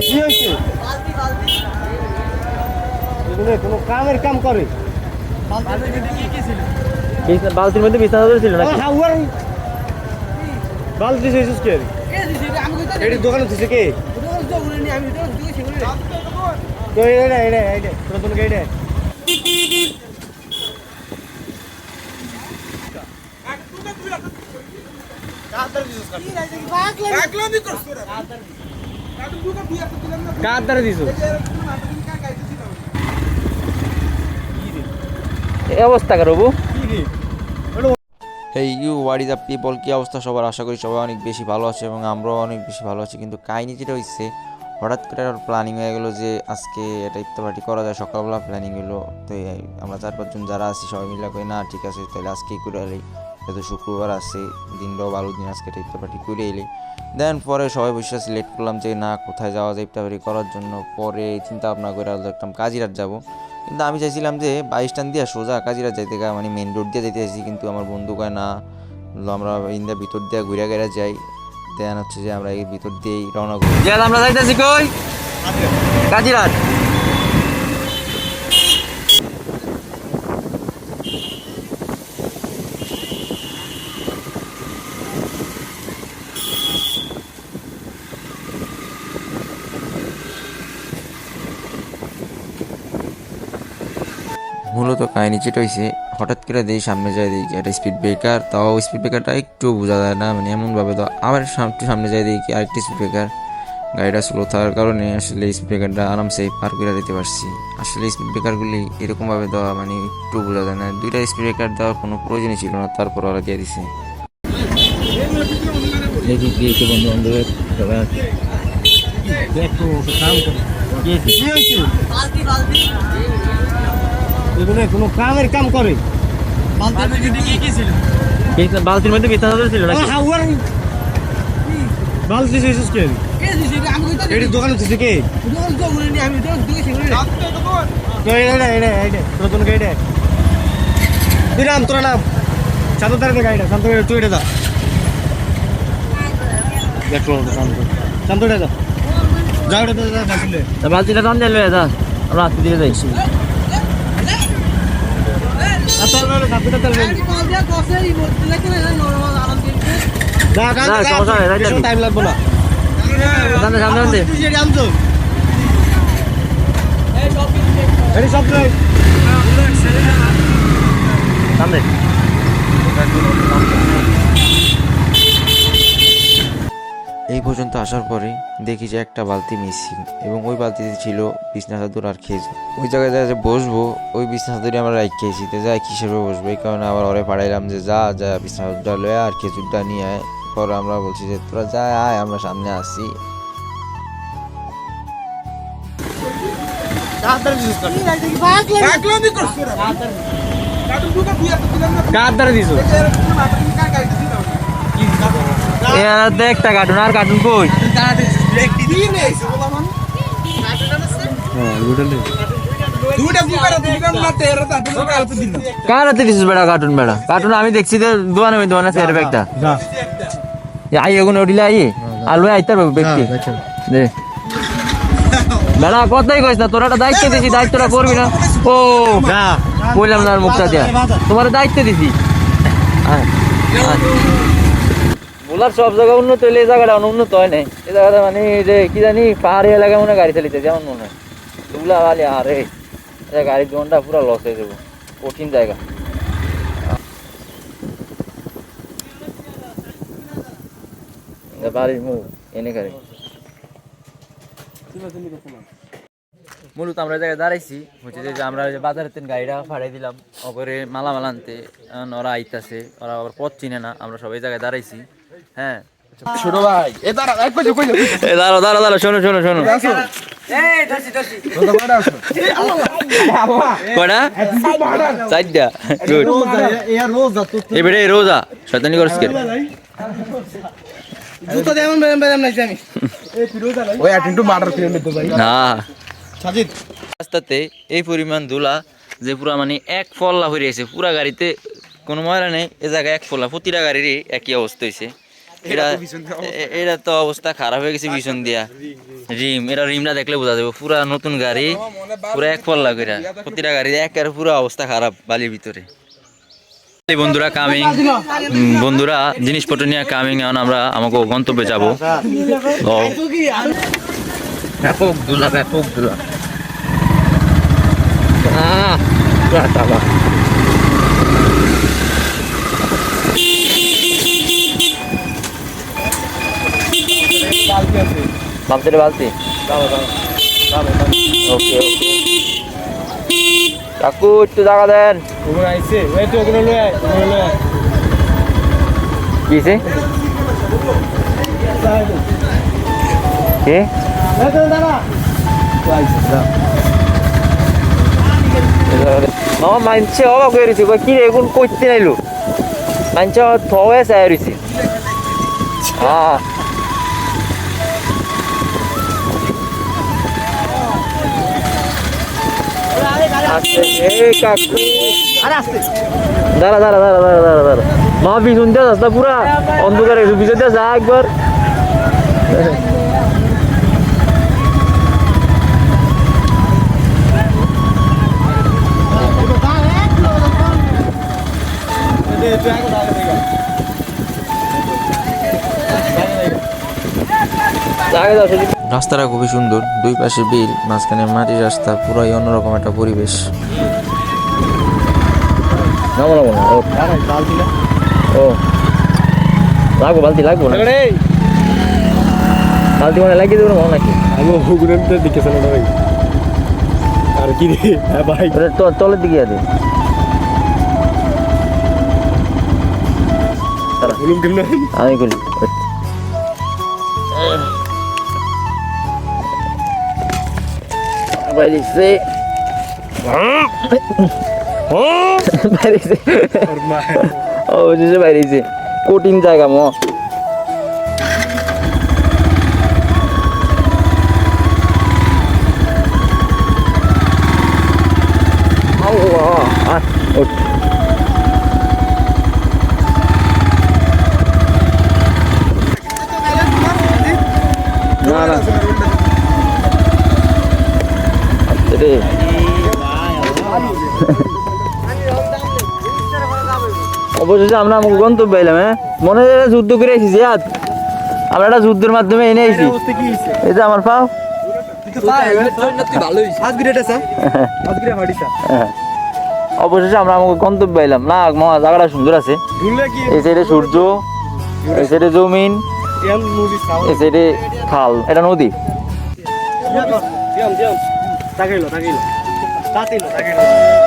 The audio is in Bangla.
কি হয়েছে? কোনো কামের কাম করে। বালতির মধ্যে বিছানা ছিল নাকি? বালতি দিয়েছিস কে এটি দোকানে দিছে কে? তো এটা এটা এটা এটা কার দ্বারা দিছো? এই অবস্থা করব এই you what is up people কী অবস্থা সবার? আশা করি সবাই অনেক বেশি ভালো আছে এবং আমরাও অনেক বেশি ভালো আছি। কিন্তু কাহিনি যেটা হচ্ছে হঠাৎ করে প্ল্যানিং হয়ে গেলো যে আজকে এটা ইফতার পার্টি করা যায় সকালবেলা প্ল্যানিং হলো। তো এই আমরা চার পাঁচজন যারা আছি সবাই মিলে কই না ঠিক আছে তাহলে আজকেই করে যেহেতু শুক্রবার আছে, দিনটাও ভালো, দিন আজকে ইফতার পার্টি করে এলি। দেন পরে সবাই বসে সিলেক্ট করলাম যে না, কোথায় যাওয়া যায় ইফতার করার জন্য। পরে চিন্তা ভাবনা করে দেখলাম কাজিরাট যাব। কিন্তু আমি চাইছিলাম যে বাই স্ট্যান্ড দিয়ে সোজা কাজিরা যাইতে গা মানে মেন রোড দিয়ে যেতে চাইছি কিন্তু আমার বন্ধু কয়, না আমরা ইন্ডিয়া ভিতর দিয়ে ঘুরে গেড়ে যাই। দেন হচ্ছে যে আমরা এই ভিতর দিয়েই রওনা করি। আমরা যাইতেছি কই? কাজিরাট মূলত কাহিনি যেটা হয়েছে হঠাৎ করে দিই সামনে যাই দিই একটা স্পিড ব্রেকার তাও স্পিড ব্রেকারটা একটু বোঝা যায় না মানে এমনভাবে তো আবার সামনে যাই দেখি আরেকটি স্পিড ব্রেকার গাড়িটা স্লো থাকার কারণে আসলে স্পিড ব্রেকারটা আরামসে পার করে দিতে পারছি। আসলে স্পিড ব্রেকারগুলি এরকমভাবে দেওয়া মানে একটু বোঝা যায় না। দুইটা স্পিড ব্রেকার দেওয়ার কোনো প্রয়োজনই ছিল না তারপর ওরা দিয়ে দিছে। দেখি কি এসে বন্ধু বান্ধবের সবাই কাম করে। কি হয়েছে? এগুলো কোনো কামের কাম করে। বালতির মধ্যে বিছানা ছিল? নাকি? বালতি দিয়েছিস কে এটি? দোকানে দিছে কে তোর তুই নাম? তোর নাম? শান্ত তার গাড়িটা শান্ত তুই এটা দা। দেখো শান্ত। শান্ত এটা দা যাও এটা দা বালতিটা দিলে যা আমরা আজকে দিয়ে যাই আতাল বলে কাপিটা তাল বলে যা না, সমস্যা নাই, রাইট যাবি। টাইম লাগবে না সামনে সামনে সামনে। পর্যন্ত আসার পরে দেখি যে একটা বালতি মিসিং এবং ওই বালতিতে ছিল বিছনা চাদর আর খেজুর। ওই জায়গায় যা যে বসবো ওই বিছনা চাদরই আমরা রাখ খেয়েছি। তো যাই কিসের বসবো? এই কারণে আবার ওরে পাঠাইলাম যে যা যা বিছনা চাদরটা লয়ে আর খেজুরটা নিয়ে আয়। পরে আমরা বলছি যে তোরা যা আয় আমরা সামনে আসি। কার দ্বারা দিছো? একটা কার্টুন আর কার্টুন কই? কার হাতে দিছিস বেড়া কার্টুন বেড়া কার্টুন আমি দেখছি তো দোয়ানে ওই দোয়ানে সের ব্যাগটা আই ওডিলে আই আলু আইতার ব্যক্তি দে। বেড়া কথাই কইস না তোরা একটা দায়িত্ব দিছি দায়িত্বটা করবি না। ও কইলাম না আর মুখটা দিয়া। তোমার দায়িত্ব দিছি। আয়, বোলার সব জায়গা উন্নত হইলে এই জায়গাটা উন্নত হয় নাই। এই জায়গাটা মানে যে কি জানি পাহাড়ি এলাকায় মনে গাড়ি চালিতে যেমন মনে হয়। দুলা খালি আরে এটা গাড়ির জীবনটা পুরো লস হয়ে যাব। কঠিন জায়গা। মূলত আমরা জায়গায় দাঁড়াইছি, হচ্ছে যে আমরা বাজারের তিন গাড়িটা ফাড়াই দিলাম। ওপরে মালা মালা আনতে ওরা আইতাছে, ওরা আবার পথ চিনে না, আমরা সবাই জায়গায় দাঁড়াইছি। হ্যাঁ। ছোট ভাই। এ দাঁড়া এক পাশে কই এ দাঁড়ো দাঁড়ো দাঁড়ো শোনো শোনো শোনো। তোমরা বড় আছো কয়টা? চারটা। গুড এর রোজ যা রোজা। শয়তানি করছ কে? জুতো দেমন বেরাম বেরাম নাইছি আমি। ওই অ্যাটেন্টু মার্ডার ফিল্ম তো ভাই না। সাজিদ। রাস্তাতে এই পরিমাণ ধুলা যে পুরা মানে এক ফল্লা হয়ে গেছে। পুরা গাড়িতে কোনো ময়লা নেই এ জায়গায় এক ফল্লা। প্রতিটা গাড়িরই একই অবস্থা হয়েছে এটা এ- এটা তো অবস্থা খারাপ হয়ে গেছে পিছন দিয়া। রিম এটা রিমটা দেখলে বোঝা যাবে পুরা নতুন গাড়ি পুরা এক পল্লা করে প্রতিটা গাড়ি একের পুরো অবস্থা খারাপ বালির ভিতরে। এই বন্ধুরা কামিং বন্ধুরা জিনিসপত্র নিয়ে কামিং এখন আমরা আমাকে গন্তব্যে যাব। ব্যাপক দুলা ব্যাপক দুলা। টাকা। বালতি? ওকে ওকে। কাকু একটু জায়গা দেন। কিসে মানছে অবাক হয়ে রয়েছে কি রে এখন করতে নাইলো? মানছে থ চাই রয়েছে হ্যাঁ আস্তে, এই কাকু। দাঁড়া দাঁড়া দাঁড়া দাঁড়া দাঁড়া দাঁড়া মা পিছন দিয়ে রাস্তা পুরা অন্ধকারে পিছন দিয়ে যা একবার আগে যাও সুজিত। রাস্তাটা খুবই সুন্দর দুই পাশে বিল মাঝখানে মাটির রাস্তা পুরাই অন্যরকম একটা পরিবেশ। নামো নামো না ও। ও। লাগবো বালতি লাগবো না? বালতি মানে লাগিয়ে দেবো না নাকি? আমি দিকে চলে ভাই আর কি হ্যাঁ ভাই। তলের দিকে আছে আমি করি। বাইরেছে ও বুঝেছে বাইরেছে কঠিন জায়গা ম। আল্লাহ। আয়, অবশেষে আমরা আমাকে গন্তব্য এলাম হ্যাঁ? মনে হয় যুদ্ধ করে এসেছি আজ আমরা একটা যুদ্ধের মাধ্যমে এনে এসেছি এই যে আমার পাও। অবশেষে আমরা আমাকে গন্তব্য এলাম। না মহা জায়গাটা সুন্দর আছে। এই সাইডে সূর্য, এই সাইডে জমিন, এই সাইডে খাল। এটা নদী। তাকাইলো তাকাইলো। তাকাইলো।